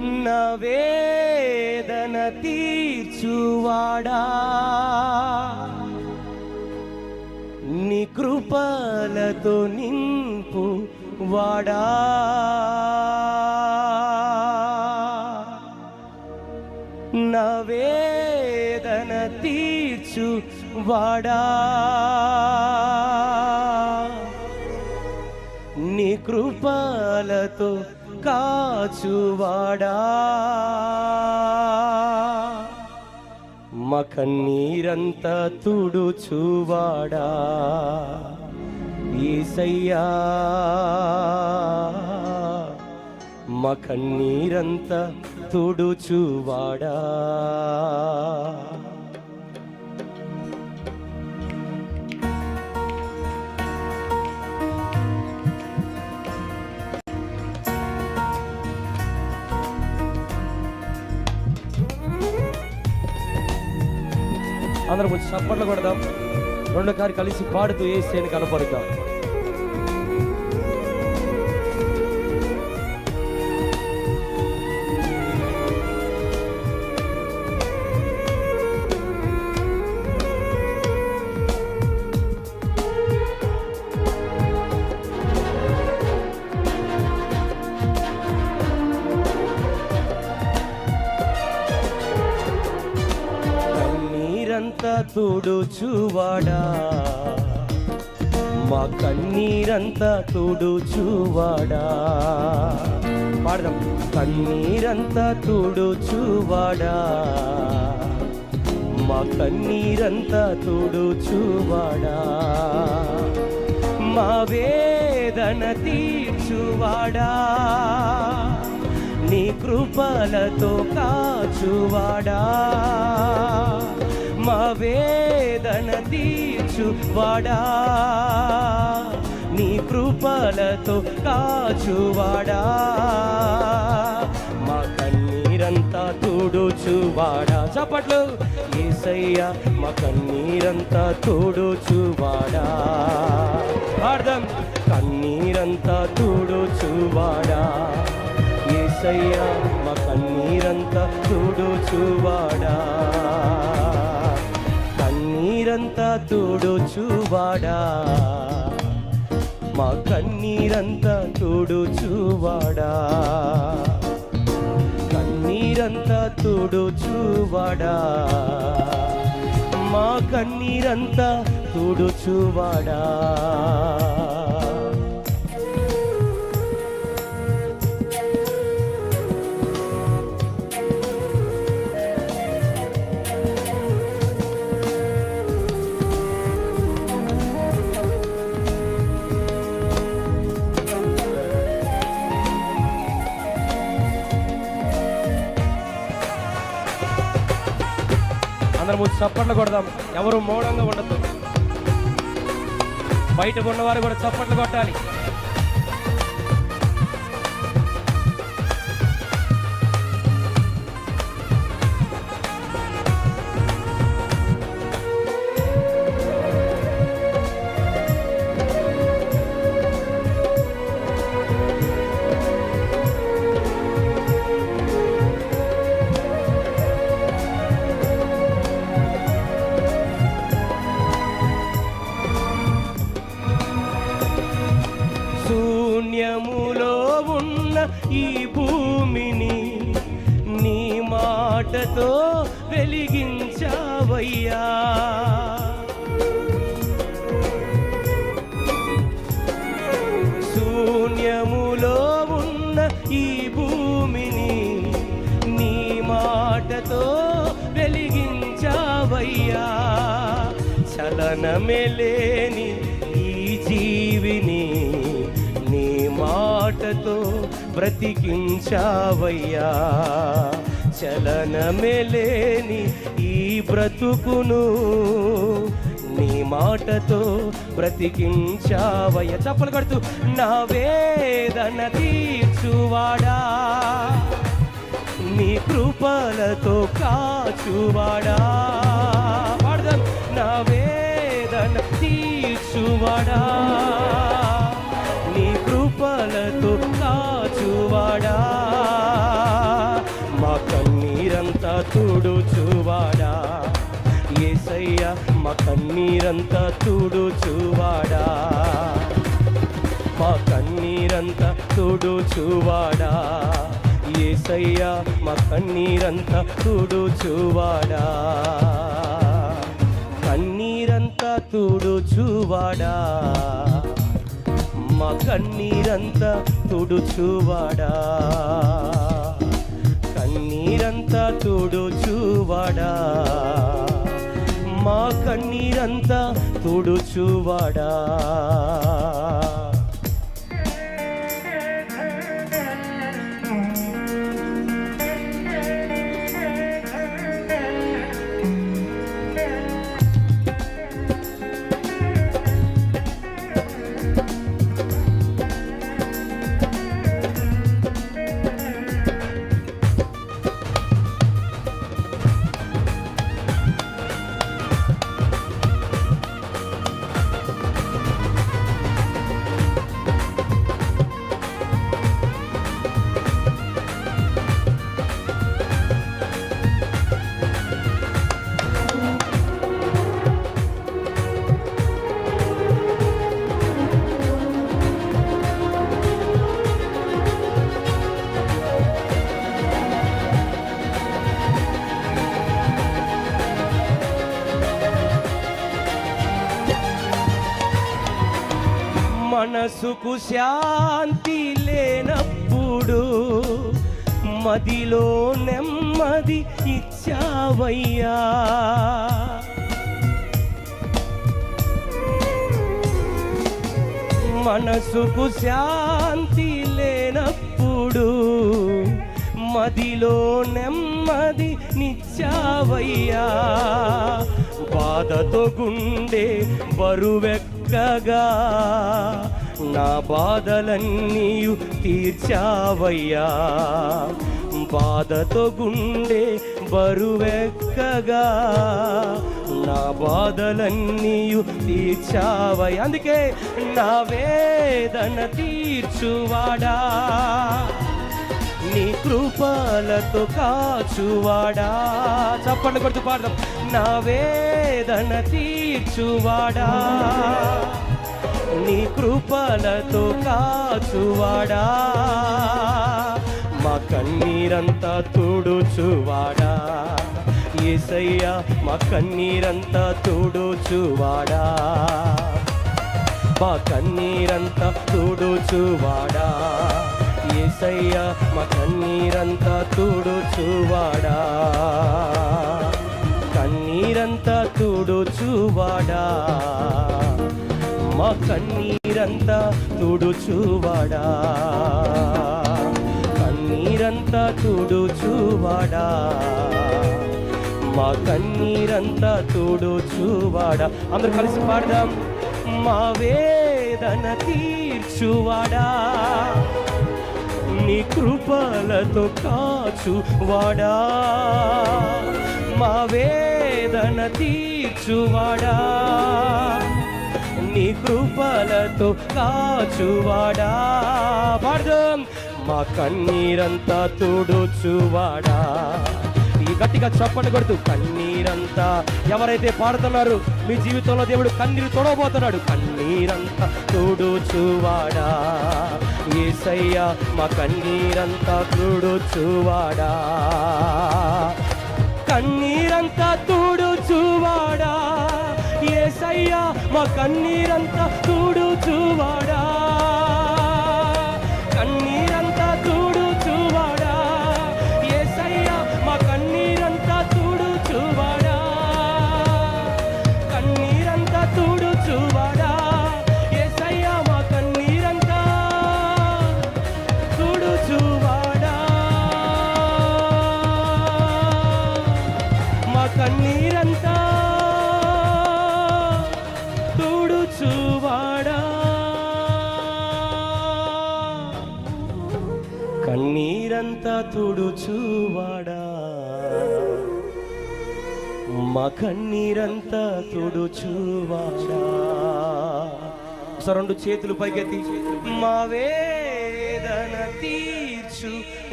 నా వేదన తీర్చువాడా? నీ కృపలతో నింపు వాడా నా వేదన తీర్చు వాడా నీ కృపలతో కాచువాడా? మా కన్నీరంతా తుడుచువాడా? ఈసయ్యా మా కన్నీరంతా తుడుచువాడా? అందరం వచ్చి చప్పట్లు కొడదాం. రెండు కారు కలిసి పాడుతూ ఏసేని కనపడతాం తుడుచువాడా? మా కన్నీరంతా తుడుచువాడా? పాడదాం. కన్నీరంతా తుడుచువాడా? మా కన్నీరంతా తుడుచువాడా? మా వేదన తీర్చువాడా? నీ కృపలతో కాచువాడా? వేదన తీర్చు వాడా. నీ కృపలతో కాచువాడా మా కన్నీరంతా తోడుచువాడా చప్పట్లు. ఏసయ్య మా కన్నీరంతా తోడుచువాడా అర్థం కన్నీరంతా తోడుచువాడా ఏసయ్య మా కన్నీరంతా తోడుచువాడా కన్నీరంతా తుడుచువాడా? మా కన్నీరంతా తుడుచువాడా? కన్నీరంతా తుడుచువాడా? మా కన్నీరంతా తుడుచువాడా? కొడదాము చప్పట్లు కొడదాము. ఎవరు మౌనంగా ఉండద్దు. బయటకు ఉన్నవారు కూడా చప్పట్లు కొట్టాలి. లేని ఈ జీవిని నీ మాటతో బ్రతికించావయ్యా. చలనమెలేని ఈ బ్రతుకును నీ మాటతో బ్రతికించావయ్య. చప్పలు కడుతూ నా వేదన తీర్చువాడా నీ కృపలతో కాచువాడా కాచువాడా? నీ కృపలతో కాచువాడా? తుడుచువాడా? ఏసయ్య మా కన్నీరంతా తుడుచువాడా? మా కన్నీరంతా తుడుచువాడా? ఏసయ్య మా కన్నీరంతా తుడుచువాడా? తుడుచువాడా? మా కన్నీరంతా తుడుచువాడా? కన్నీరంతా తుడుచువాడా? మా కన్నీరంతా తుడుచువాడా? మనసుకు శాంతి లేనప్పుడు మదిలో నెమ్మది ఇచ్చావయ్యా. మనసుకు శాంతి లేనప్పుడు మదిలో నెమ్మది నిచ్చావయ్యా. బాధతో గుండె బరువెక్కగా నా బాధలన్నీయు తీర్చావయ్యా. బాధతో గుండె బరువెక్కగా నా బాధలన్నీయు తీర్చావయ్యా. అందుకే నా వేదన తీర్చువాడా నీ కృపాలతో కాచువాడా. చప్పండి కొడుతూ పాడదాం. నా వేదన తీర్చువాడా. నీ కృపలతో కాచువాడా? మా కన్నీరంతా తుడుచువాడా? ఏసయ్యా మా కన్నీరంతా తుడుచువాడా? మా కన్నీరంతా తుడుచువాడా? ఏసయ్యా మా కన్నీరంతా తుడుచువాడా? కన్నీరంతా తుడుచువాడా? మా కన్నీరంతా తుడుచువాడా? కన్నీరంతా తుడుచువాడా? మా కన్నీరంతా తుడుచువాడా? అందరూ కలిసి పాడదాం. మా వేదన తీర్చువాడా? నీ కృపలతో కాచువాడా? మా వేదన తీర్చువాడా? నీ కృపలతో కాచువాడా? పాడదాం. మా కన్నీరంతా తుడుచువాడా? ఈ గట్టిగా చప్పని కొడుతూ కన్నీరంతా ఎవరైతే పాడుతున్నారు మీ జీవితంలో దేవుడు కన్నీరు తొడబోతున్నాడు కన్నీరంతా తుడుచువాడా? ఏసయ్యా మా కన్నీరంతా తుడుచువాడా? కన్నీరంతా తుడు అయ్యా మా కన్నీరంతా చూడు చూవాడా కన్నీరంతా తుడుచువాడా? ఒకసారి రెండు చేతులు పైకెత్తి. మా వేదన తీర్చు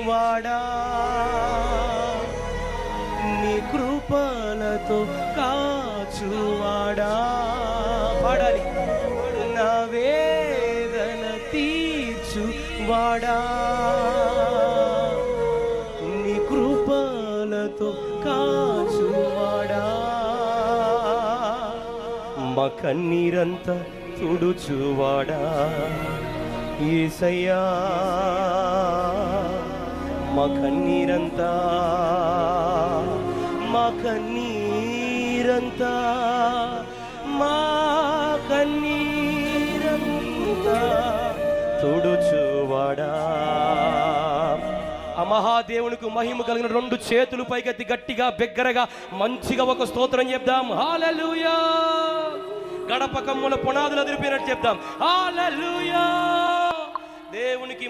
వాడా నీ కృపలతో కాచువాడా? పాడాలి. నా వేదన తీర్చువాడా? కృపలతో కాచువాడా? మా కన్నీరంతా తుడుచువాడా? ఏసయ్యా మా కన్నీరంతా మా కన్నీరంతా మా కన్నీరంతా తుడుచువాడా? ఆ మహాదేవునికి మహిమ కలిగిన రెండు చేతులు పైకెత్తి గట్టిగా బిగ్గరగా మంచిగా ఒక స్తోత్రం చెప్దాం. హాలూయా గడప కమ్ముల పునాదులు అదిరిపోయినట్టు చెప్దాం. హాలూయా దేవునికి